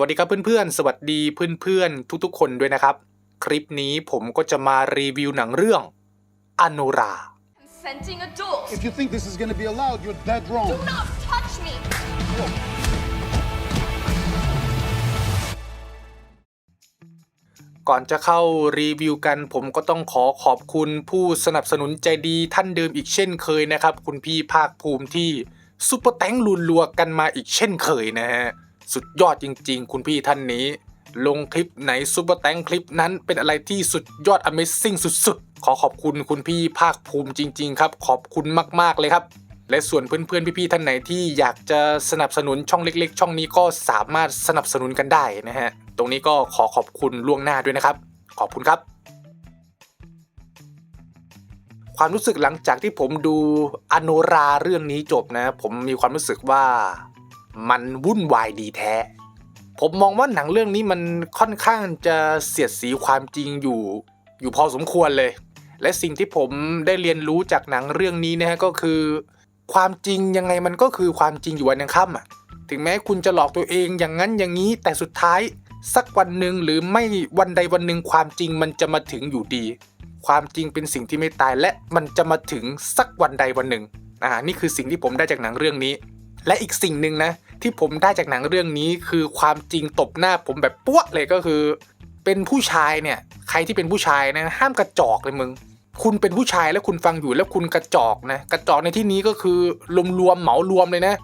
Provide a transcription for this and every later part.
วัสดีครับเพื่อนๆ สวัสดีเพื่อนๆ ทุกๆ คนด้วยนะครับ คลิปนี้ผมก็จะมารีวิวหนังเรื่องอโนรา consenting adults. If you think this is going to be allowed, you're dead wrong. Do not touch me. ก่อนจะเข้ารีวิวกันผมก็ต้องขอขอบคุณผู้สนับสนุนใจดีท่านเดิมอีกเช่นเคยนะครับ คุณพี่ภาคภูมิที่ซุปเปอร์แตงลุนลัวๆกันมาอีกเช่นเคยนะฮะ สุดยอดจริง ๆ คุณพี่ท่านนี้ ลงคลิปไหนซุปเปอร์แตงคลิปนั้นเป็นอะไรที่สุดยอด Amazing สุดๆ ขอขอบคุณคุณพี่ภาคภูมิจริง ๆ ครับ ขอบคุณมากๆเลยครับ และส่วนเพื่อนๆ พี่ๆท่านไหนที่อยากจะสนับสนุนช่องเล็ก ๆ ช่องนี้ก็สามารถสนับสนุนกันได้นะฮะตรงนี้ก็ขอขอบคุณล่วงหน้าด้วยนะครับ ขอบคุณครับความรู้สึกหลังจากที่ผมดูอโนราเรื่องนี้จบนะ ผมมีความรู้สึกว่า มันวุ่นวายดีแท้ ผมมองว่าหนังเรื่องนี้มันค่อนข้างจะเสียดสีความจริงอยู่ อยู่พอสมควรเลย และสิ่งที่ผมได้เรียนรู้จากหนังเรื่องนี้นะฮะก็คือ ความจริงยังไงมันก็คือความจริงอยู่วันยังค่ำอะถึงแม้คุณจะหลอกตัวเองอย่างนั้นอย่างนี้ แต่สุดท้ายสักวันหนึ่งหรือไม่วันใดวันหนึ่งความจริงมันจะมาถึงอยู่ดี ความจริงเป็นสิ่งที่ไม่ตายและมันจะมาถึงสักวันใดวันหนึ่งอ่านี่คือสิ่งที่ผมได้จากหนังเรื่องนี้ และอีกสิ่งหนึ่งนะ ที่ผมได้จากหนังเรื่องนี้คือความจริงตบหน้าผมแบบปั้วเลยก็คือ เป็นผู้ชายเนี่ย ใครที่เป็นผู้ชายนะห้ามกระจอกเลยมึง คุณเป็นผู้ชายแล้วคุณฟังอยู่แล้วคุณกระจอกนะกระจอกในที่นี้ก็คือรวมๆเหมารวมเลยนะ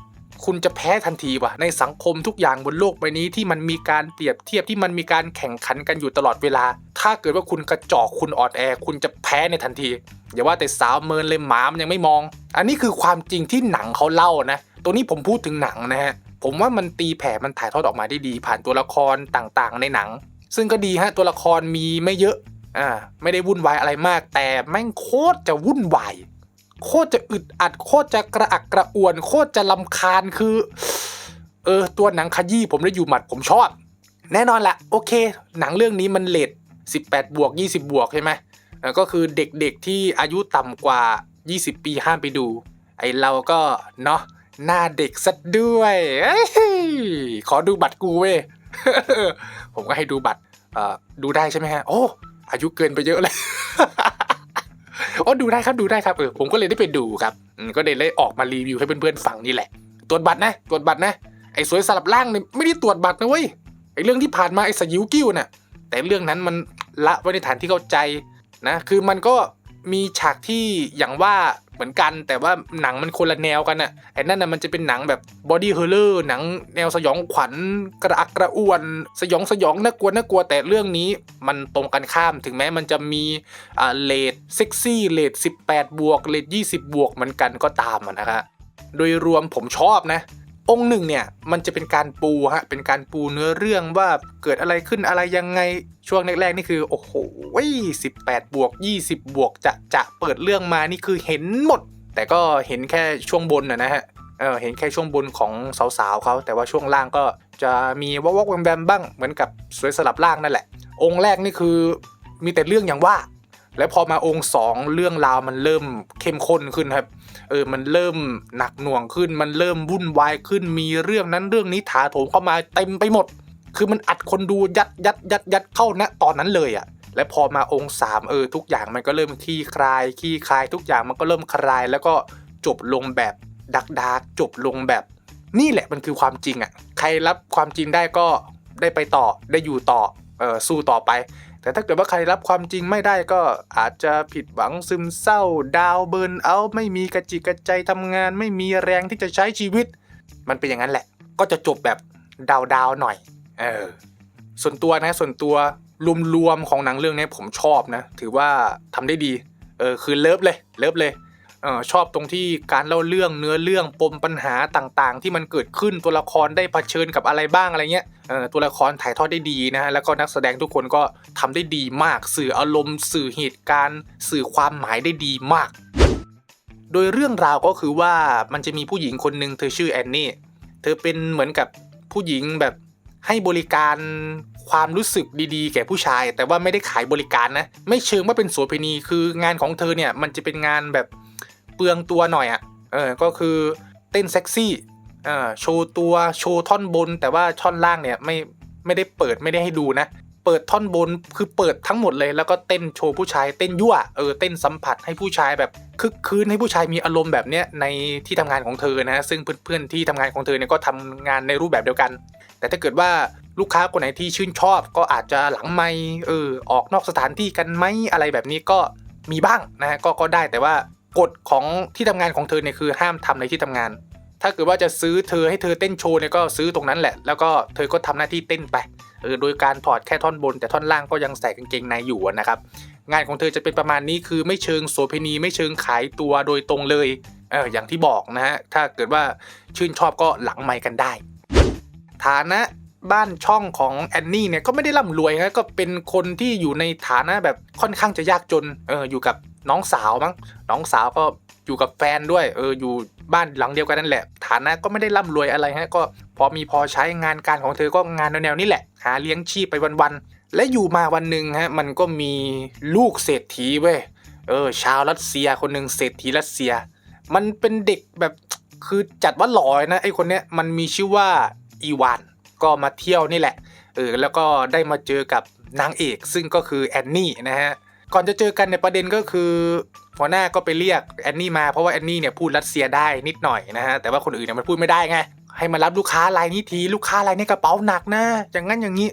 คุณจะแพ้ทันทีว่ะในสังคมทุกอย่างบนโลกใบนี้ที่มันมีการเปรียบเทียบที่มันมีการแข่งขันกันอยู่ตลอดเวลา ถ้าเกิดว่าคุณกระจอกคุณอ่อนแอ คุณจะแพ้ในทันที อย่าว่าแต่สาวเมินเลยหมามันยังไม่มอง อันนี้คือความจริงที่หนังเขาเล่านะ ตัวนี้ผมพูดถึงหนังนะฮะผมว่ามันตีแผ่มันถ่ายทอดออกมาได้ดี ผ่านตัวละครต่างๆ ในหนัง ซึ่งก็ดีฮะตัวละครมีไม่เยอะอ่าไม่ได้วุ่นวายอะไรมาก แต่แม่งโคตรจะวุ่นวายโคตรจะอึดอัด โคตรจะกระอักกระอ่วน โคตรจะลำคาญคือ เออ ตัวหนังขยี้ผมได้อยู่หมัดผมชอบ แน่นอนละโอเค หนังเรื่องนี้มันเลท18 บวก 20 บวกใช่ไหมก็คือเด็กๆที่อายุต่ำกว่า 20 ปีห้ามไปดู ไอเราก็เนาะ หน้าเด็กซะด้วยขอดูบัตรกูเว้ยผมก็ให้ดูบัตรดูได้ใช่ไหมฮะ โอ้ อายุเกินไปเยอะเลยโอ้ดูได้ครับดูได้ครับเออผมก็เลยได้ไปดูครับก็เลยได้ออกมารีวิวให้เพื่อนๆฟังนี่แหละ ตรวจบัตรนะ ตรวจบัตรนะ ไอ้สวยสลับล่างเนี่ยไม่ได้ตรวจบัตรนะเว้ย ไอ้เรื่องที่ผ่านมาไอ้สยิวกิ้วน่ะ แต่เรื่องนั้นมันละไว้ในฐานที่เข้าใจนะ คือมันก็มีฉากที่อย่างว่า เหมือนกัน แต่ว่าหนังมันคนละแนวกันอะไอ้นั่นน่ะมันจะเป็นหนังแบบบอดี้เฮอร์เลอร์หนังแนวสยองขวัญกระอักกระอ่วน สยองสยองน่ากลัวน่ากลัวแต่เรื่องนี้มันตรงกันข้ามถึงแม้มันจะมีอ่าเลดเซ็กซี่เลด18 บวกเลด20 บวกเหมือนกันก็ตามอะนะครับโดยรวมผมชอบนะ องค์หนึ่งเนี่ยมันจะเป็นการปูฮะเป็นการปูเนื้อเรื่องว่าเกิดอะไรขึ้นอะไรยังไงช่วงแรกๆนี่คือโอ้โหสิบแปดบวก20บบวกจะจะเปิดเรื่องมานี่คือเห็นหมด แต่ก็เห็นแค่ช่วงบนนะฮะเออเห็นแค่ช่วงบนของสาวๆเขาแต่ว่าช่วงล่างก็จะมีวอกๆแวมๆบ้างเหมือนกับสวยสลับล่างนั่นแหละ องค์แรกนี่คือมีแต่เรื่องอย่างว่า แล้วพอมาองค์สองเรื่องราวมันเริ่มเข้มข้นขึ้นครับ เออ มันเริ่มหนักหน่วงขึ้น มันเริ่มวุ่นวายขึ้น มีเรื่องนั้นเรื่องนี้ถาโถมเข้ามาเต็มไปหมด คือมันอัดคนดูยัดยัดยัดยัดเข้าณตอนนั้นเลยอะ่ะ และพอมาองค์สามเออทุกอย่างมันก็เริ่มคลี่คลายคลี่คลายทุกอย่างมันก็เริ่มคลาย แล้วก็จบลงแบบดักดักจบลงแบบ นี่แหละมันคือความจริงอะ่ะ ใครรับความจริงได้ก็ได้ไปต่อได้อยู่ต่อเออสู้ต่อไป แต่ถ้าเกิดว่าใครรับความจริงไม่ได้ก็อาจจะผิดหวังซึมเศร้า ดาวเบิร์นเอาไม่มีกระจิกกระใจทำงาน ไม่มีแรงที่จะใช้ชีวิต มันเป็นอย่างนั้นแหละ ก็จะจบแบบดาวดาวหน่อย เออ ส่วนตัวนะส่วนตัวรวมๆของหนังเรื่องนี้ผมชอบนะ ถือว่าทำได้ดี เออคือเลิฟเลยเลิฟเลย ออชอบตรงที่การเล่าเรื่องเนื้อเรื่องปมปัญหาต่างๆ ที่มันเกิดขึ้นตัวละครได้เผชิญกับอะไรบ้างอะไรเงี้ยตัวละครถ่ายทอดได้ดีนะฮะแล้วก็นักแสดงทุกคนก็ทำได้ดีมาก สื่ออารมณ์ สื่อเหตุการณ์ สื่อความหมายได้ดีมาก โดยเรื่องราวก็คือว่ามันจะมีผู้หญิงคนหนึ่งเธอชื่อแอนนี่เธอเป็นเหมือนกับผู้หญิงแบบให้บริการความรู้สึกดีๆ แก่ผู้ชาย แต่ว่าไม่ได้ขายบริการนะ ไม่เชิงว่าเป็นโสเภณีคืองานของเธอเนี่ยมันจะเป็นงานแบบ เปลืองตัวหน่อยอะ่ะเออก็คือเต้นเซ็กซี่เออโชว์ตัวโชว์ท่อนบน แต่ว่าท่อนล่างเนี่ยไม่ไม่ได้เปิดไม่ได้ให้ดูนะ เปิดท่อนบนคือเปิดทั้งหมดเลย แล้วก็เต้นโชว์ผู้ชายเต้นยั่วเออเต้นสัมผัสให้ผู้ชายแบบคึกคืนให้ผู้ชายมีอารมณ์แบบเนี้ยในที่ทำงานของเธอนะ ซึ่งเพื่อนๆที่ทำงานของเธอเนี่ยก็ทำงานในรูปแบบเดียวกัน แต่ถ้าเกิดว่าลูกค้าคนไหนที่ชื่นชอบ ก็อาจจะหลังไม่เออออกนอกสถานที่กันไหมอะไรแบบนี้ก็มีบ้างนะฮะก็ก็ได้แต่ว่า กฎของที่ทำงานของเธอเนี่ยคือห้ามทำในที่ทำงาน ถ้าเกิดว่าจะซื้อเธอให้เธอเต้นโชว์เนี่ยก็ซื้อตรงนั้นแหละ แล้วก็เธอก็ทำหน้าที่เต้นไปเออโดยการถอดแค่ท่อนบน แต่ท่อนล่างก็ยังใส่กางเกงในอยู่นะครับงานของเธอจะเป็นประมาณนี้คือไม่เชิงโสเภณีไม่เชิงขายตัวโดยตรงเลยเอออย่างที่บอกนะฮะถ้าเกิดว่าชื่นชอบก็หลังไมค์กันได้ ฐานะบ้านช่องของแอนนี่เนี่ยก็ไม่ได้ร่ำรวยฮะก็เป็นคนที่อยู่ในฐานะแบบค่อนข้างจะยากจนเอออยู่กับ น้องสาวมั้งน้องสาวก็อยู่กับแฟนด้วยเอออยู่บ้านหลังเดียวกันนั่นแหละฐานะก็ไม่ได้ร่ำรวยอะไรฮะก็พอมีพอใช้งานการของเธอก็งานแนวๆนี้แหละหาเลี้ยงชีพไปวันๆและอยู่มาวันหนึ่งฮะมันก็มีลูกเศรษฐีเว้ยเออ ชาวรัสเซียคนหนึ่งเศรษฐีรัสเซีย มันเป็นเด็กแบบคือจัดว่าหล่อนะไอคนเนี้ยมันมีชื่อว่าอีวานก็มาเที่ยวนี่แหละเออแล้วก็ได้มาเจอกับนางเอกซึ่งก็คือแอนนี่นะฮะ ก่อนจะเจอกันในยประเด็นก็คือ หัวหน้าก็ไปเรียกแอนนี่มาเพราะว่าแอนนี่เนี่ยพูดรัสเซียได้นิดหน่อยนะฮะแต่ว่าคนอื่นเนี่ยมันพูดไม่ได้ไงให้มารับลูกค้ารายนี้ทีลูกค้ารายนี้กระเป๋าหนักนะอย่างนั้นอย่างนี้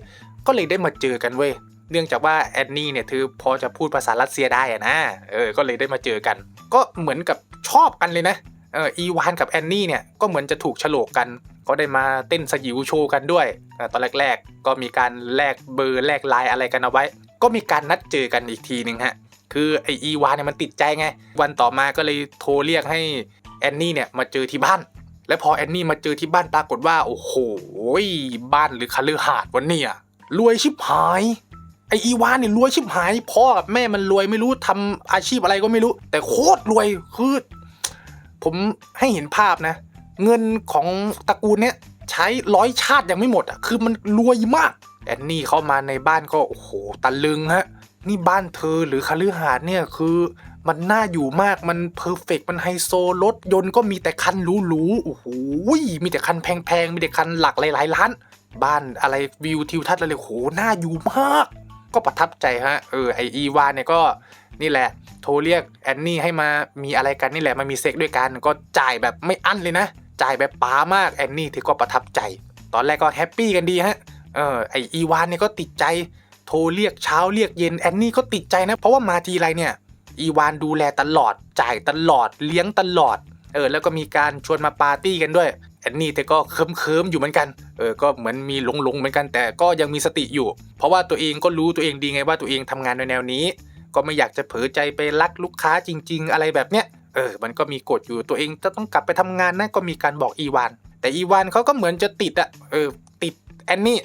ก็เลยได้มาเจอกันเว้ยเนื่องจากว่าแอนนี่เนี่ยเธอพอจะพูดภาษารัสเซียได้อะนะเออก็เลยได้มาเจอกัน ก็เหมือนกับชอบกันเลยนะเอออีวานกับแอนนี่เนี่ยก็เหมือนจะถูกฉลกกัน ก็ได้มาเต้นสยิวโชว์กันด้วย ตอนแรกๆ ก็มีการแลกเบอร์แลกไลน์อะไรกันเอาไว้ ก็มีการนัดเจอกันอีกทีหนึ่งฮะ คือไออีวานเนี่ยมันติดใจไง วันต่อมาก็เลยโทรเรียกให้แอนนี่เนี่ยมาเจอที่บ้าน และพอแอนนี่มาเจอที่บ้านปรากฏว่า โอ้โห บ้านหรือคฤหาสน์วันเนี่ยรวยชิบหายไออีวานเนี่ยรวยชิบหายพ่อกับแม่มันรวยไม่รู้ทำอาชีพอะไรก็ไม่รู้ แต่โคตรรวยคือผมให้เห็นภาพนะ เงินของตระกูลเนี้ยใช้ร้อยชาติยังไม่หมดอะคือมันรวยมาก แอนนี่เข้ามาในบ้านก็โอ้โหตะลึงฮะ นี่บ้านเธอหรือคฤหาสน์เนี่ยคือมันน่าอยู่มากมันเพอร์เฟกมันไฮโซรถยนต์ก็มีแต่คันหรูๆโอ้โหมีแต่คันแพงๆ มีแต่คันหลักหลายๆล้าน บ้านอะไรวิวทิวทัศน์อะไรโหน่าอยู่มาก ก็ประทับใจฮะเออไออีวานเนี่ยก็นี่แหละ โทรเรียกแอนนี่ให้มามีอะไรกันนี่แหละมามีเซ็กด้วยกันก็จ่ายแบบไม่อั้นเลยนะ จ่ายแบบป๋ามากแอนนี่เธอก็ประทับใจ ตอนแรกก็แฮปปี้กันดีฮะ เออไออีวานเนี่ยก็ติดใจโทรเรียกเช้าเรียกเย็นแอนนี่ก็ติดใจนะ เพราะว่ามาทีไรเนี่ยอีวานดูแลตลอดจ่ายตลอดเลี้ยงตลอดเออแล้วก็มีการชวนมาปาร์ตี้กันด้วยแอนนี่เธอก็เคิมเคิมๆอยู่เหมือนกัน เออ ก็เหมือนมีหลงหลงๆเหมือนกัน แต่ก็ยังมีสติอยู่ เพราะว่าตัวเองก็รู้ตัวเองดีไงว่าตัวเองทำงานในแนวนี้ ก็ไม่อยากจะเผลอใจไปรักลูกค้าจริง ๆ อะไรแบบเนี้ย เออ มันก็มีกฎอยู่ตัวเองจะต้องกลับไปทำงานนะ ก็มีการบอกอีวาน แต่อีวานเขาก็เหมือนจะติดอะเออ ติดแอนนี่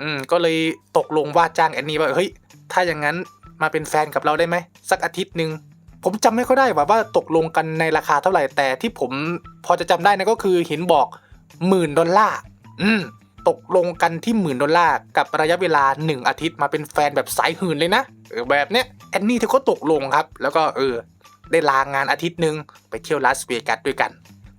อืมก็เลยตกลงว่าจ้างแอนนี่ว่าเฮ้ยถ้าอย่างนั้นมาเป็นแฟนกับเราได้ไหมสักอาทิตย์หนึ่งผมจำไม่ค่อยได้ว่าว่าตกลงกันในราคาเท่าไหร่แต่ที่ผมพอจะจำได้นะก็คือเห็นบอกหมื่นดอลลาร์อืมตกลงกันที่หมื่นดอลลาร์กับระยะเวลา 1 อาทิตย์มาเป็นแฟนแบบสายหื่นเลยนะเออแบบเนี้ยแอนนี่เธอก็ตกลงครับ แล้วก็เออ ได้ลางานอาทิตย์หนึ่งไปเที่ยวลาสเวกัสด้วยกัน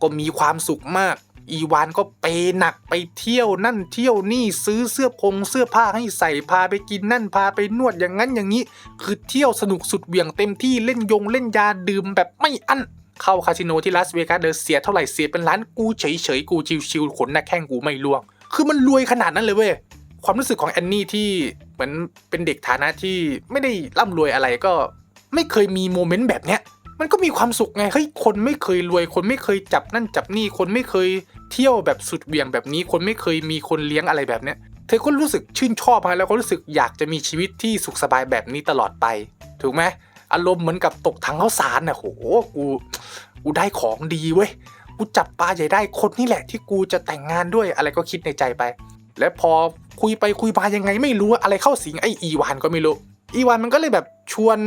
ก็มีความสุขมาก อีวานก็เปหนักไปเที่ยวนั่นเที่ยวนี่ซื้อเสื้อพงเสื้อผ้าให้ใส่พาไปกินนั่นพาไปนวดอย่างนั้นอย่างนี้ คือเที่ยวสนุกสุดเหวี่ยงเต็มที่เล่นยงเล่นยาดื่มแบบไม่อั้นเข้าคาสิโนที่ลาสเวกัสเดอเสียเท่าไหร่เสียเป็นล้านกูเฉยเฉยกูชิวๆขนหน้าแข้งกูไม่ล่วง คือมันรวยขนาดนั้นเลยเว้ยความรู้สึกของแอนนี่ที่เหมือนเป็นเด็กฐานะที่ไม่ได้ร่ำรวยอะไรก็ไม่เคยมีโมเมนต์แบบเนี้ย มันก็มีความสุขไงเฮ้ยคนไม่เคยรวย คนไม่เคยจับนั่นจับนี่ คนไม่เคยเที่ยวแบบสุดเหวี่ยงแบบนี้ คนไม่เคยมีคนเลี้ยงอะไรแบบเนี้ย เธอก็รู้สึกชื่นชอบฮะแล้วก็รู้สึกอยากจะมีชีวิตที่สุขสบายแบบนี้ตลอดไป ถูกไหมอารมณ์เหมือนกับตกถังข้าวสารน่ะโหกูกูได้ของดีเว้ยกูจับปลาใหญ่ได้คนนี่แหละที่กูจะแต่งงานด้วยอะไรก็คิดในใจไป และพอคุยไปคุยมายังไงไม่รู้อะไรเข้าสิงไออีวานก็ไม่รู้อีวานมันก็เลยแบบชวน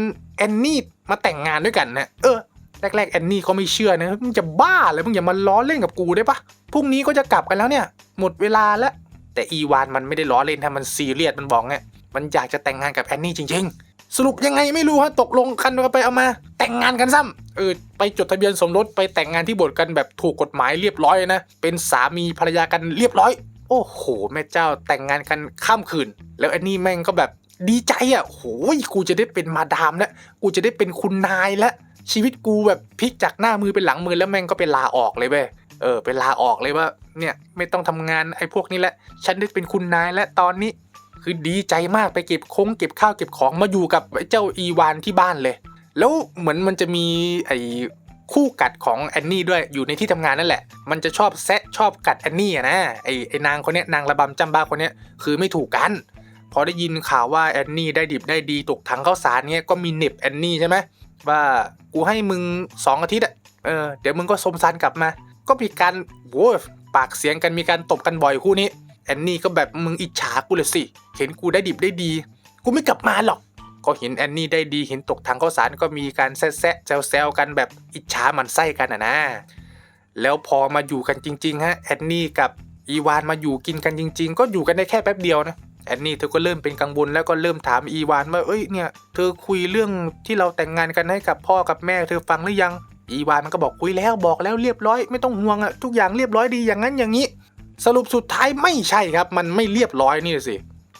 แอนนี่มาแต่งงานด้วยกันนะเออแรกๆแอนนี่เขาไม่เชื่อนะมึงจะบ้าเลยมึงอย่ามาล้อเล่นกับกูได้ปะพรุ่งนี้ก็จะกลับกันแล้วเนี่ย หมดเวลาแล้วแต่อีวานมันไม่ได้ล้อเล่นทำมันซีเรียสมันบอกไงมันอยากจะแต่งงานกับแอนนี่จริง ๆ สรุปยังไงไม่รู้ฮะตกลงกันไปเอามา แต่งงานกันซ้ำเออไปจดทะเบียนสมรสไปแต่งงานที่โบสถ์กันแบบถูกกฎหมายเรียบร้อยนะเป็นสามีภรรยากันเรียบร้อย โอ้โหแม่เจ้าแต่งงานกันข้ามคืน แล้วแอนนี่แม่งก็แบบ ดีใจอะโอ้ยกูจะได้เป็นมาดามแล้วกูจะได้เป็นคุณนายแล้วชีวิตกูแบบพลิกจากหน้ามือเป็นหลังมือแล้วแม่งก็เป็นลาออกเลยเว้ยเออเป็นลาออกเลยว่าเนี่ยไม่ต้องทำงานไอ้พวกนี้แหละฉันได้เป็นคุณนายแล้วตอนนี้ คือดีใจมากไปเก็บคงเก็บข้าวเก็บของมาอยู่กับไอ้เจ้าอีวานที่บ้านเลย แล้วเหมือนมันจะมีไอ้คู่กัดของแอนนี่ด้วยอยู่ในที่ทำงานนั่นแหละ มันจะชอบแซะชอบกัดแอนนี่อะนะไอ้ไอ้นางคนเนี้ยนางระบำจำบ้าคนเนี้ยคือไม่ถูกกัน พอได้ยินข่าวว่าแอนนี่ได้ดิบได้ดีตกถังข้าวสารเนี้ยก็มีเหน็บแอนนี่ใช่ไหมว่ากูให้มึงสองอาทิตย์อะเออเดี๋ยวมึงก็สมซานกลับมา ก็มีการโว้ปากเสียงกันมีการตบกันบ่อยคู่นี้แอนนี่ก็แบบมึงอิจฉากูเลยสิเห็นกูได้ดิบได้ดี กูไม่กลับมาหรอก ก็เห็นแอนนี่ได้ดีเห็นตกถังข้าวสารก็มีการแซะๆแซวกันแบบอิจฉามันไส้กันอะนะแล้วพอมาอยู่กันจริง ๆ ฮะแอนนี่กับอีวานมาอยู่กินกันจริง ๆ ก็อยู่กันได้แค่แป๊บเดียวนะ แอนนี่เธอก็เริ่มเป็นกังวลแล้วก็เริ่มถามอีวานว่าเอ้ยเนี่ยเธอคุยเรื่องที่เราแต่งงานกันให้กับพ่อกับแม่เธอฟังหรือยัง อีวานมันก็บอกคุยแล้วบอกแล้วเรียบร้อยไม่ต้องห่วงอะทุกอย่างเรียบร้อยดีอย่างนั้นอย่างนี้ สรุปสุดท้ายไม่ใช่ครับ มันไม่เรียบร้อยนี่สิ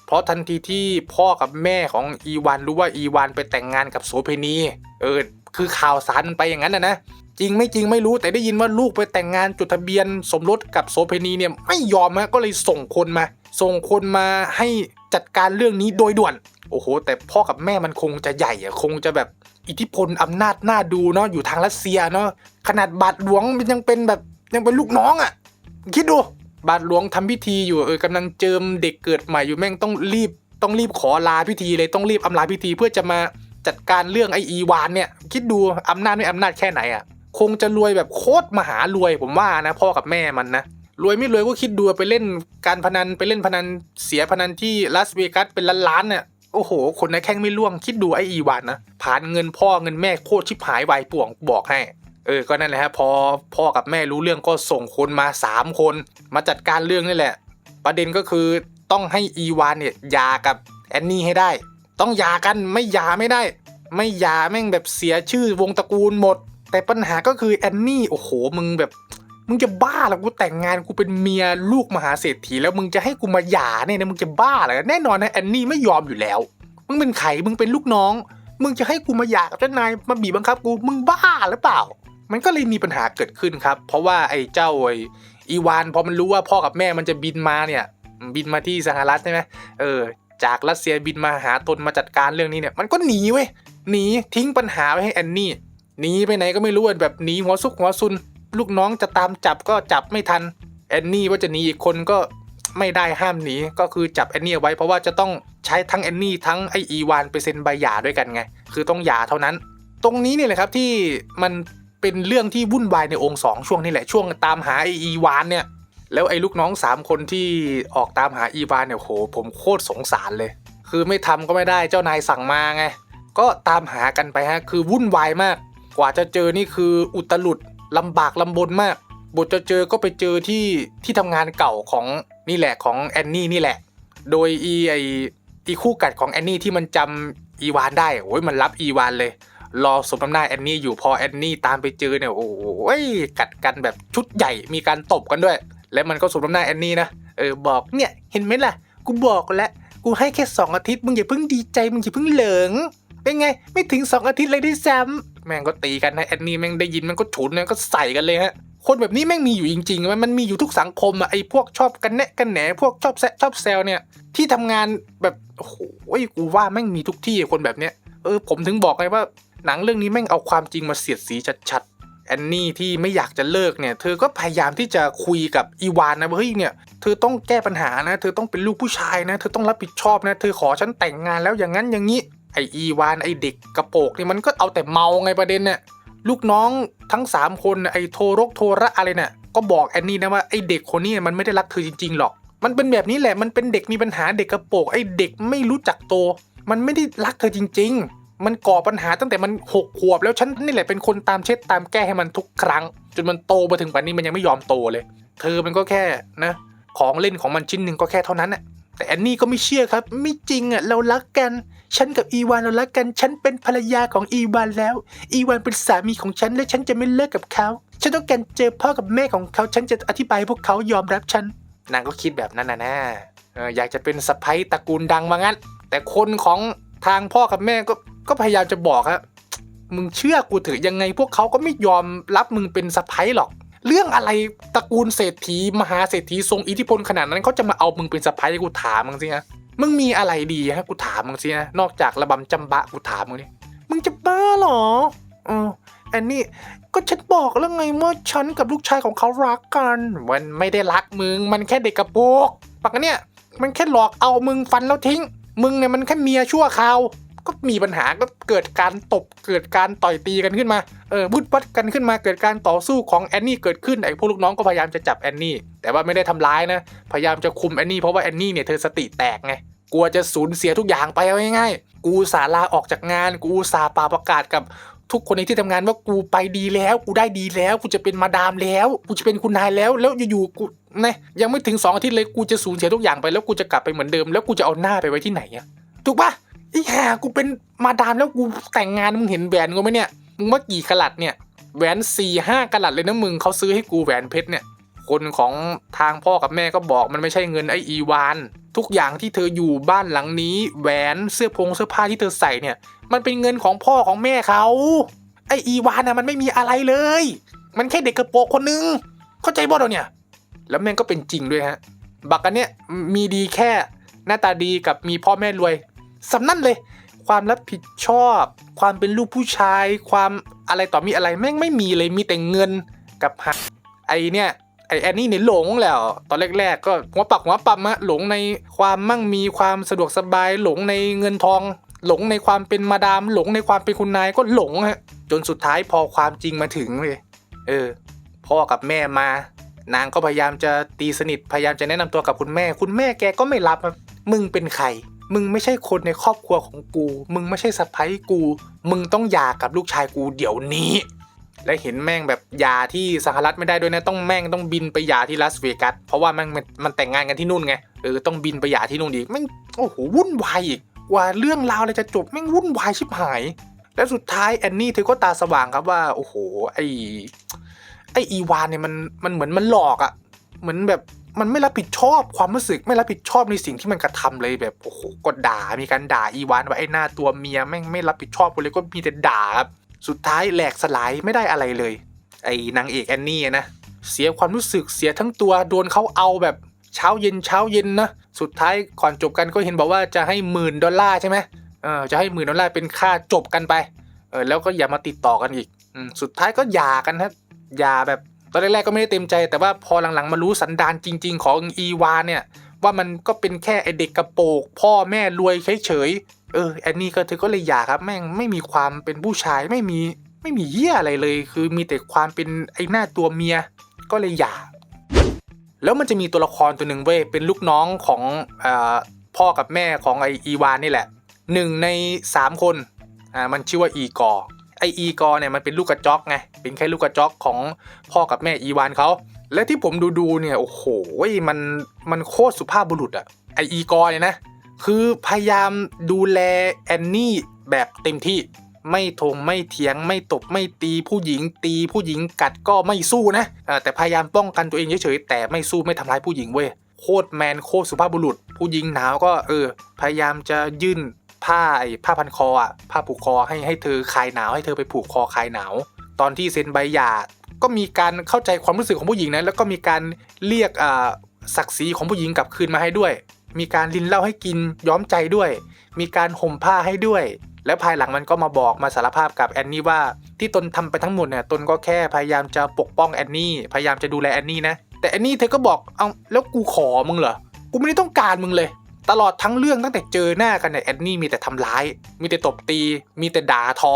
เพราะทันทีที่พ่อกับแม่ของอีวานรู้ว่าอีวานไปแต่งงานกับโสเพณีเออคือข่าวสารมันไปอย่างนั้นนะนะจริงไม่จริงไม่รู้แต่ได้ยินว่าลูกไปแต่งงานจดทะเบียน สมรสกับโสเพณีเนี่ยไม่ยอมฮะก็เลยส่งคนมา ส่งคนมาให้จัดการเรื่องนี้โดยด่วน โอ้โห แต่พ่อกับแม่มันคงจะใหญ่อะคงจะแบบอิทธิพลอำนาจน่าดูเนาะอยู่ทางรัสเซียเนาะขนาดบาทหลวงมันยังเป็นแบบยังเป็นลูกน้องอะคิดดู บาทหลวงทำพิธีอยู่เออกำลังเจิมเด็กเกิดใหม่อยู่แม่งต้องรีบต้องรีบขอลาพิธีเลยต้องรีบอำลาพิธีเพื่อจะมาจัดการเรื่องไออีวานเนี่ย คิดดูอำนาจไม่อำนาจแค่ไหนอะ่ะคงจะรวยแบบโคตรมหารวยผมว่านะพ่อกับแม่มันนะ รวยไม่รวยก็คิดดูไปเล่นการพนันไปเล่นพนันเสียพนันที่ลาสเวกัสเป็นล้านๆเนี่ยโอ้โห คนในแข้งไม่ล่วงคิดดูไออีวานนะผ่านเงินพ่อเงินแม่โคตรชิบหายวายป่วงบอกให้เออก็นั่นแหละฮะพอพ่อกับแม่รู้เรื่องก็ส่งคนมา 3 คน มาจัดการเรื่องนี่แหละ ประเด็นก็คือต้องให้อีวานเนี่ยยากับแอนนี่ให้ได้ ต้องยากันไม่ยาไม่ได้ ไม่ยาแม่งแบบเสียชื่อวงตระกูลหมด แต่ปัญหาก็คือแอนนี่โอ้โหมึงแบบ มึงจะบ้าเหรอกูแต่งงานกูเป็นเมียลูกมหาเศรษฐีแล้วมึงจะให้กูมาหย่าเนี่ยนะมึงจะบ้าเหรอแน่นอนนะแอนนี่ไม่ยอมอยู่แล้ว มึงเป็นไข่มึงเป็นลูกน้อง มึงจะให้กูมาหย่ากับเจ้านายมาบีบบังคับกูมึงบ้าหรือเปล่า มันก็เลยมีปัญหาเกิดขึ้นครับ เพราะว่าไอ้เจ้าไอ้อีวานพอมันรู้ว่าพ่อกับแม่มันจะบินมาเนี่ยบินมาที่สหรัฐใช่ไหมเออ จากรัสเซียบินมาหาตนมาจัดการเรื่องนี้เนี่ย มันก็หนีเว้ยหนีทิ้งปัญหาไว้ให้แอนนี่หนีไปไหนก็ไม่รู้แบบหนีหัวซุกหัวซุน ลูกน้องจะตามจับก็จับไม่ทันแอนนี่ว่าจะหนีอีกคนก็ไม่ได้ห้ามหนีก็คือจับแอนนี่ไว้เพราะว่าจะต้องใช้ทั้งแอนนี่ทั้งไออีวานไปเซ็นใบหย่าด้วยกันไง คือต้องหย่าเท่านั้น ตรงนี้เนี่ยแหละครับที่มันเป็นเรื่องที่วุ่นวายในองค์สองช่วงนี้แหละช่วงตามหาไออีวานเนี่ยแล้วไอ้ลูกน้องสามคนที่ออกตามหาอีวานเนี่ยโหผมโคตรสงสารเลย คือไม่ทำก็ไม่ได้เจ้านายสั่งมาไง ก็ตามหากันไปฮะ คือวุ่นวายมาก กว่าจะเจอนี่คืออุตลุด ลำบากลำบนมาก บทจะเจอก็ไปเจอที่ที่ทำงานเก่าของนี่แหละของแอนนี่นี่แหละ โดยอีไออีคู่กัดของแอนนี่ที่มันจำอีวานได้โอ้ยมันรับอีวานเลย รอสมน้ำหน้าแอนนี่อยู่พอแอนนี่ตามไปเจอเนี่ยโอ้ยกัดกันแบบชุดใหญ่มีการตบกันด้วย และมันก็สมน้ำหน้าแอนนี่นะเออบอกเนี่ยเห็นไหมล่ะกูบอกแล้วกูให้แค่สองอาทิตย์มึงอย่าเพิ่งดีใจมึงอย่าเพิ่งเหลิงเป็นไง ไม่ถึงสองอาทิตย์เลยด้วยซ้ำ แม่งก็ตีกันนะแอนนี่แม่งได้ยินแม่งก็ฉุนแม่งก็ใส่กันเลยฮะคนแบบนี้แม่งมีอยู่จริงๆมันมันมีอยู่ทุกสังคมอะไอพวกชอบกันแนะกันแหนพวกชอบแซะชอบแซวเนี่ย ที่ทำงานแบบโอ้โหกูว่าแม่งมีทุกที่คนแบบเนี้ยเออผมถึงบอกไงว่า หนังเรื่องนี้แม่งเอาความจริงมาเสียดสีชัดๆแอนนี่ที่ไม่อยากจะเลิกเนี่ย เธอก็พยายามที่จะคุยกับอีวานนะว่าเฮ้ยเนี่ยเธอต้องแก้ปัญหานะ เธอต้องเป็นลูกผู้ชายนะ เธอต้องรับผิดชอบนะ เธอขอฉันแต่งงานแล้วอย่างนั้นอย่างนี้ ไออีวานไอเด็กกระโปกนี่มันก็เอาแต่เมาไงประเด็นเนี่ยลูกน้องทั้ง 3 คนไอโทรกโทระอะไรเนี่ยก็บอกแอนนี่นะว่าไอเด็กคนนี้มันไม่ได้รักเธอจริงๆหรอก มันเป็นแบบนี้แหละมันเป็นเด็กมีปัญหาเด็กกระโปกไอเด็กไม่รู้จักโต มันไม่ได้รักเธอจริง ๆ มันก่อปัญหาตั้งแต่มันหกขวบแล้วฉันนี่แหละเป็นคนตามเช็ดตามแก้ให้มันทุกครั้ง จนมันโตมาถึงป่านนี้มันยังไม่ยอมโตเลย เธอมันก็แค่นะของเล่นของมันชิ้นหนึ่งก็แค่เท่านั้นน่ะแต่แอนนี่ก็ไม่เชื่อครับ ไม่จริงอะเรารักกัน ฉันกับอีวานเรารักกัน ฉันเป็นภรรยาของอีวานแล้ว อีวานเป็นสามีของฉันและฉันจะไม่เลิกกับเขา ฉันต้องการเจอพ่อกับแม่ของเขา ฉันจะอธิบายพวกเขายอมรับฉัน นางก็คิดแบบนั้นนะนะเอออยากจะเป็นสะพ้ยตระกูลดังมางั้น แต่คนของทางพ่อกับแม่ก็ก็พยายามจะบอกฮะมึงเชื่อกูเถอะยังไงพวกเขาก็ไม่ยอมรับมึงเป็นสะพ้ยหรอก เรื่องอะไรตระกูลเศรษฐีมหาเศรษฐีทรงอิทธิพลขนาดนั้นเขาจะมาเอามึงเป็นสะพ้ยกูถามมึงสิฮะ มึงมีอะไรดีฮะกูถามมึงสิฮะนอกจากระบำจำบะกูถามมึงนี่มึงจะบ้าเหรออ๋ออันนี้ก็ฉันบอกแล้วไงว่าฉันกับลูกชายของเขารักกัน มันไม่ได้รักมึง มันแค่เด็กกระโปรงปากเนี่ย มันแค่หลอกเอามึงฟันแล้วทิ้ง มึงเนี่ยมันแค่เมียชั่วคราว ก็มีปัญหาก็เกิดการตบเกิดการต่อยตีกันขึ้นมา เออบุดวัดกันขึ้นมาเกิดการต่อสู้ของแอนนี่เกิดขึ้นไอ้พวกลูกน้องก็พยายามจะจับแอนนี่แต่ว่าไม่ได้ทำร้ายนะ พยายามจะคุมแอนนี่เพราะว่าแอนนี่เนี่ยเธอสติแตกไง กลัวจะสูญเสียทุกอย่างไปเอาง่ายๆกูสาลาออกจากงาน กูสาห์ปาประกาศกับทุกคนในที่ทำงานว่ากูไปดีแล้ว กูได้ดีแล้วกูจะเป็นมาดามแล้ว กูจะเป็นคุณนายแล้ว แล้วอยู่ๆกูนะยังไม่ถึงสองอาทิตย์เลยกูจะสูญเสียทุกอย่างไปแล้วกูจะกลับไปเหมือนเดิม แล้วกูจะเอาหน้าไปไว้ที่ไหนอะถูกปะไอ้ห่ากูเป็นมาดามแล้วกูแต่งงานมึงเห็นแหวนกูไหมเนี่ยมึงว่ากี่กะลัดเนี่ยแหวนสี่ห้ากะลัดเลยนะมึงเขาซื้อให้กูแหวนเพชรเนี่ยคนของทางพ่อกับแม่ก็บอกมันไม่ใช่เงินไออีวาน ทุกอย่างที่เธออยู่บ้านหลังนี้ แหวนเสื้อพงเสื้อผ้าที่เธอใส่เนี่ย มันเป็นเงินของพ่อของแม่เขา ไออีวานน่ะมันไม่มีอะไรเลย มันแค่เด็กกระโปรงคนนึง เข้าใจบ่เราเนี่ย แล้วแม่งก็เป็นจริงด้วยฮะ บักกันเนี่ยมีดีแค่หน้าตาดีกับมีพ่อแม่รวยสำนั่นเลย ความรับผิดชอบ ความเป็นลูกผู้ชาย ความอะไรต่อมีอะไรแม่งไม่มีเลยมีแต่เงินกับหักไอเนี่ย ไอแอนนี่เนี่ยหลงแล้ว ตอนแรก ๆ ก็หัวปักหัวปั๊มอะหลงในความมั่งมีความสะดวกสบายหลงในเงินทอง หลงในความเป็นมาดาม หลงในความเป็นคุณนายก็หลงฮะจนสุดท้ายพอความจริงมาถึงเลยเออ พ่อกับแม่มา นางก็พยายามจะตีสนิทพยายามจะแนะนำตัวกับคุณแม่ คุณแม่แกก็ไม่รับมึงเป็นใครมึงไม่ใช่คนในครอบครัวของกู มึงไม่ใช่สะใภ้กู มึงต้องหย่ากับลูกชายกูเดี๋ยวนี้ และเห็นแม่งแบบหย่าที่สหรัฐไม่ได้ด้วยนะต้องแม่งต้องบินไปหย่าที่ลาสเวกัสเพราะว่าแม่งมันแต่งงานกันที่นู่นไงเออต้องบินไปหย่าที่นู่นอีกแม่งโอ้โหวุ่นวายอีกกว่าเรื่องราวอะไรจะจบแม่งวุ่นวายชิบหาย แล้วสุดท้ายแอนนี่เธอก็ตาสว่างครับว่าโอ้โหไอไออีวานเนี่ยมันมันเหมือนมันหลอกอะ่ะเหมือนแบบมันไม่รับผิดชอบความรู้สึกไม่รับผิดชอบในสิ่งที่มันกระทำเลยแบบโอ้โหก็ด่ามีการด่าอีวานว่าไอ้หน้าตัวเมียแม่งไม่รับผิดชอบเลยก็มีแต่ด่าครับ สุดท้ายแหลกสลายไม่ได้อะไรเลย ไอ้นางเอกแอนนี่นะ เสียความรู้สึกเสียทั้งตัวโดนเขาเอาแบบเช้าเย็นเช้าเย็นนะ สุดท้ายก่อนจบกันก็เห็นบอกว่าจะให้หมื่นดอลลาร์ใช่ไหมเออจะให้หมื่นดอลลาร์เป็นค่าจบกันไปเออแล้วก็อย่ามาติดต่อกันอีกอสุดท้ายก็หย่ากันครับหย่าแบบตอนแรกๆก็ไม่ได้เต็มใจ แต่ว่าพอหลังๆมารู้สันดานจริง ๆ ของอีวานเนี่ยว่ามันก็เป็นแค่ไอเด็กกระโปงพ่อแม่รวยเฉย เออแอนนี่ก็เธอก็เลยหย่าครับแม่งไม่มีความเป็นผู้ชายไม่มีไม่มีเหี้ยอะไรเลย คือมีแต่ความเป็นไอ้หน้าตัวเมียก็เลยหย่า แล้วมันจะมีตัวละครตัวหนึ่งเว้ยเป็นลูกน้องของอพ่อกับแม่ของไออีวานนี่แหละหนึ่งในสามคนอ่ามันชื่อว่าอีกอร์ไออีกอร์เนี่ยมันเป็นลูกกระจอกไงเป็นแค่ลูกกระจอกของพ่อกับแม่อีวานเขาและที่ผมดูดูเนี่ยโอ้โหมันมันโคตรสุภาพบุรุษอะไออีกอร์เนี่ยนะ คือพยายามดูแลแอนนี่แบบเต็มที่ไม่ทงไม่เถียงไม่ตบไม่ตีผู้หญิงตีผู้หญิงกัดก็ไม่สู้นะแต่พยายามป้องกันตัวเองเฉยๆแต่ไม่สู้ไม่ทำร้ายผู้หญิงเว้ยโคตรแมนโคตรสุภาพบุรุษ ผู้หญิงหนาวก็เออ พยายามจะยื่นผ้าไอ้ผ้าพันคออะผ้าผูกคอให้ให้เธอคลายหนาวให้เธอไปผูกคอคลายหนาว ตอนที่เซ็นใบหย่าก็มีการเข้าใจความรู้สึกของผู้หญิงนะแล้วก็มีการเรียกศักดิ์ศรีของผู้หญิงกลับคืนมาให้ด้วย มีการลินเหล้าให้กินย้อมใจด้วย มีการห่มผ้าให้ด้วย แล้วภายหลังมันก็มาบอกมาสารภาพกับแอนนี่ว่าที่ตนทำไปทั้งหมดเนี่ยตนก็แค่พยายามจะปกป้องแอนนี่พยายามจะดูแลแอนนี่นะแต่แอนนี่เธอก็บอกเอาแล้วกูขอมึงเหรอกูไม่ได้ต้องการมึงเลย ตลอดทั้งเรื่องตั้งแต่เจอหน้ากันเนี่ยแอนนี่มีแต่ทำร้าย มีแต่ตบตี มีแต่ด่าทอ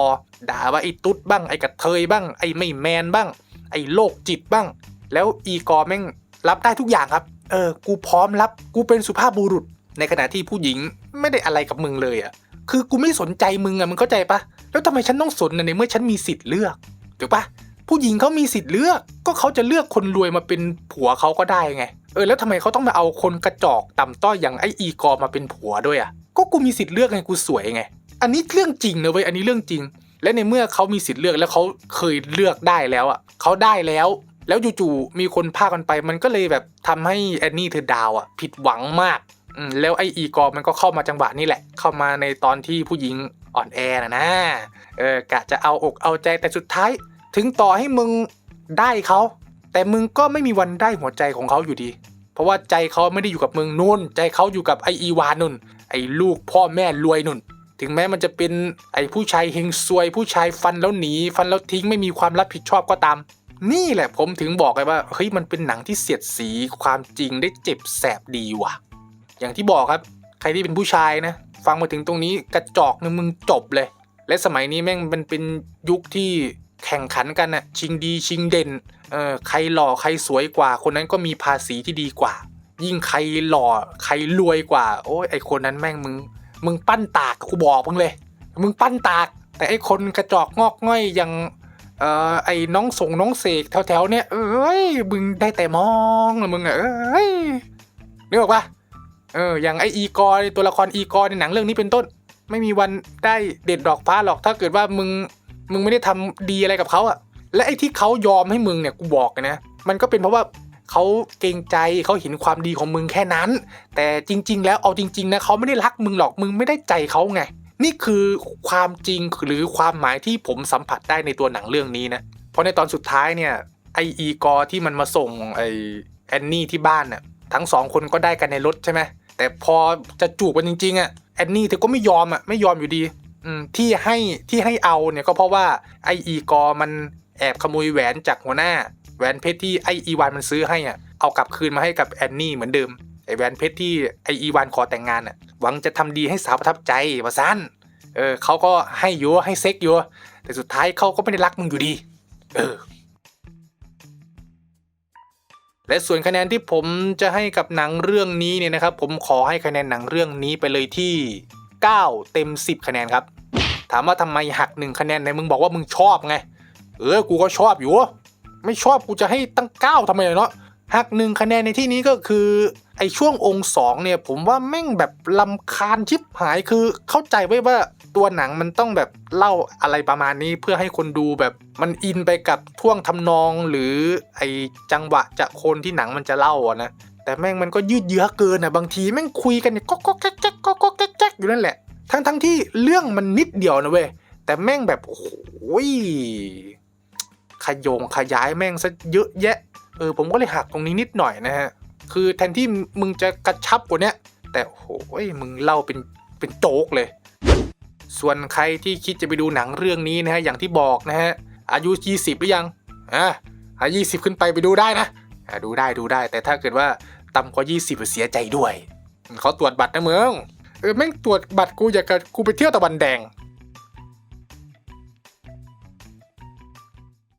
ด่าว่าไอ้ตุ๊ดบ้างไอ้กระเทยบ้างไอ้ไม่แมนบ้าง ไอ้โรคจิตบ้าง แล้วอีกอร์แม่งรับได้ทุกอย่างครับ เออ กูพร้อมรับ กูเป็นสุภาพบุรุษ ในขณะที่ผู้หญิงไม่ได้อะไรกับมึงเลยอะ่ะ คือกูไม่สนใจมึงอะ่ะมึงเข้าใจปะ แล้วทำไมฉันต้องสนในเมื่อฉันมีสิทธิ์เลือก ถูกปะ ผู้หญิงเขามีสิทธิ์เลือก ก็เขาจะเลือกคนรวยมาเป็นผัวเขาก็ได้ไง เออ แล้วทำไมเขาต้องมาเอาคนกระจอกต่ำต้อยอย่างไออีกอร์มาเป็นผัวด้วยอะ่ะ ก็กูมีสิทธิ์เลือกไง กูสวยไง อันนี้เรื่องจริงนะเว้ย อันนี้เรื่องจริงและในเมื่อเขามีสิทธิ์เลือกแล้วเขาเคยเลือกได้แล้วอะเขาได้แล้ว แล้วจู่ๆมีคนพากันไป มันก็เลยแบบทำให้แอนนี่เธอดาวอะผิดหวังมากแล้วไออีกอร์มันก็เข้ามาจังหวะนี้แหละ เข้ามาในตอนที่ผู้หญิงอ่อนแอนะนะเออกะจะเอาอกเอาใจแต่สุดท้าย ถึงต่อให้มึงได้เขาแต่มึงก็ไม่มีวันได้หัวใจของเขาอยู่ดี เพราะว่าใจเขาไม่ได้อยู่กับมึงนู่น ใจเขาอยู่กับไออีวานนุ่น ไอลูกพ่อแม่รวยนุ่น ถึงแม้มันจะเป็นไอผู้ชายเฮงซวย ผู้ชายฟันแล้วหนี ฟันแล้วทิ้งไม่มีความรับผิดชอบก็ตาม นี่แหละผมถึงบอกไงว่าเฮ้ยมันเป็นหนังที่เสียดสีความจริงได้เจ็บแสบดีว่ะ อย่างที่บอกครับ ใครที่เป็นผู้ชายนะ ฟังมาถึงตรงนี้กระจอกนึงมึงจบเลย และสมัยนี้แม่งมันเป็นยุคที่แข่งขันกันน่ะชิงดีชิงเด่นเออใครหล่อใครสวยกว่า คนนั้นก็มีภาษีที่ดีกว่า ยิ่งใครหล่อใครรวยกว่า โอ้ยไอคนนั้นแม่งมึงมึงปั้นตากกูบอกมึงเลย มึงปั้นตาก แต่ไอคนกระจอกงอกง่อยอย่าง เอ่อไอ้น้องส่งน้องเสกแถวๆเนี่ยเอ้ยมึงได้แต่มองละมึงอะเอ้ยนึกออกปะเอออย่างไออีกอร์ตัวละครอีกอร์ในหนังเรื่องนี้เป็นต้น ไม่มีวันได้เด็ดดอกฟ้าหรอกถ้าเกิดว่ามึงมึงไม่ได้ทำดีอะไรกับเขาอะและไอ้ที่เขายอมให้มึงเนี่ยกูบอกนะ มันก็เป็นเพราะว่าเขาเกรงใจเขาเห็นความดีของมึงแค่นั้น แต่จริง ๆ แล้วเอาจริง ๆ นะเขาไม่ได้รักมึงหรอกมึงไม่ได้ใจเขาไง นี่คือความจริงหรือความหมายที่ผมสัมผัสได้ในตัวหนังเรื่องนี้นะ เพราะในตอนสุดท้ายเนี่ยไออีกอร์ที่มันมาส่งไอแอนนี่ที่บ้านน่ะทั้งสองคนก็ได้กันในรถใช่ไหมแต่พอจะจูบกันจริงๆอะแอนนี่เธอก็ไม่ยอมอะไม่ยอมอยู่ดีที่ให้ที่ให้เอาเนี่ยก็เพราะว่าไออีกอร์มันแอบขโมยแหวนจากหัวหน้า แหวนเพชรที่ไออีวานมันซื้อให้อะเอากลับคืนมาให้กับแอนนี่เหมือนเดิม ไอแวนเพชรที่ไออีวานขอแต่งงานอะหวังจะทำดีให้สาวประทับใจว่าสั้นเออเขาก็ให้ยัวให้เซ็กยัวแต่สุดท้ายเขาก็ไม่ได้รักมึงอยู่ดี เออ และส่วนคะแนนที่ผมจะให้กับหนังเรื่องนี้เนี่ยนะครับ ผมขอให้คะแนนหนังเรื่องนี้ไปเลยที่ 9 เต็ม 10 คะแนนครับ ถามว่าทำไมหักหนึ่งคะแนนในมึงบอกว่ามึงชอบไง เออ กูก็ชอบอยู่ ไม่ชอบกูจะให้ตั้ง 9ทำไมเนาะ หักหนึ่งคะแนนในที่นี้ก็คือไอช่วงองค์สองเนี่ยผมว่าแม่งแบบลำคาญชิบหายคือเข้าใจไว้ว่าตัวหนังมันต้องแบบเล่าอะไรประมาณนี้เพื่อให้คนดูแบบมันอินไปกับท่วงทำนองหรือไอจังหวะจะคนที่หนังมันจะเล่าอะนะแต่แม่งมันก็ยืดเยื้อเกินอะบางทีแม่งคุยกันเนี่ยก็ก็แก๊กแก๊กก็ก็แก๊กแก๊กอยู่นั่นแหละ ทั้งทั้งที่เรื่องมันนิดเดียวนะเว้ยแต่แม่งแบบโอ้โหขยงขยายแม่งซะเยอะแยะ เออผมก็เลยหักตรงนี้นิดหน่อยนะฮะ คือแทนที่มึงจะกระชับกว่านี้แต่โอ้โหมึงเล่าเป็นเป็นโจ๊กเลย ส่วนใครที่คิดจะไปดูหนังเรื่องนี้นะฮะอย่างที่บอกนะฮะอายุ 20 หรือยังอะอายุ20 ขึ้นไปไปดูได้นะอะดูได้ดูได้ แต่ถ้าเกิดว่าต่ำกว่า 20เสียใจด้วยเขาตรวจบัตรนะเมืองเออแม่งตรวจบัตรกูอยากกูไปเที่ยวตะวันแดง